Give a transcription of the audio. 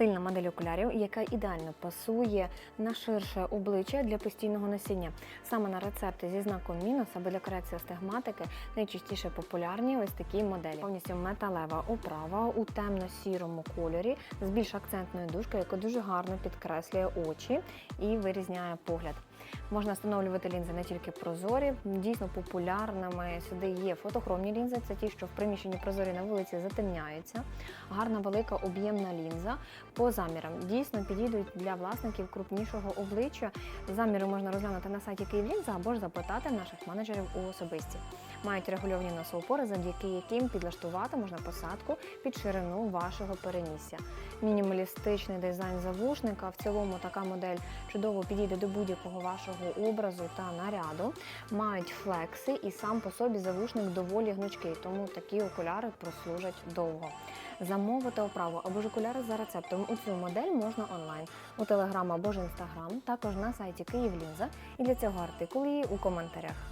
Стильна модель окулярів, яка ідеально пасує на ширше обличчя для постійного носіння. Саме на рецепти зі знаком мінус або для корекції астигматики найчастіше популярні ось такі моделі. Повністю металева оправа у темно-сірому кольорі з більш акцентною дужкою, яка дуже гарно підкреслює очі і вирізняє погляд. Можна встановлювати лінзи не тільки прозорі, дійсно популярними сюди є фотохромні лінзи. Це ті, що в приміщенні прозорі на вулиці затемняються. Гарна велика об'ємна лінза по замірам дійсно підійдуть для власників крупнішого обличчя. Заміри можна розглянути на сайті Київлінза або ж запитати наших менеджерів у особисті. Мають регульовані носоупори, завдяки яким підлаштувати можна посадку під ширину вашого перенісся. Мінімалістичний дизайн завушника. В цілому така модель чудово підійде до будь-якого вашого образу та наряду. Мають флекси, і сам по собі завушник доволі гнучкий, тому такі окуляри прослужать довго. Замовити оправу або ж окуляри за рецептом у цю модель можна онлайн у телеграм або ж інстаграм, також на сайті Київлінза. І для цього артикул її у коментарях.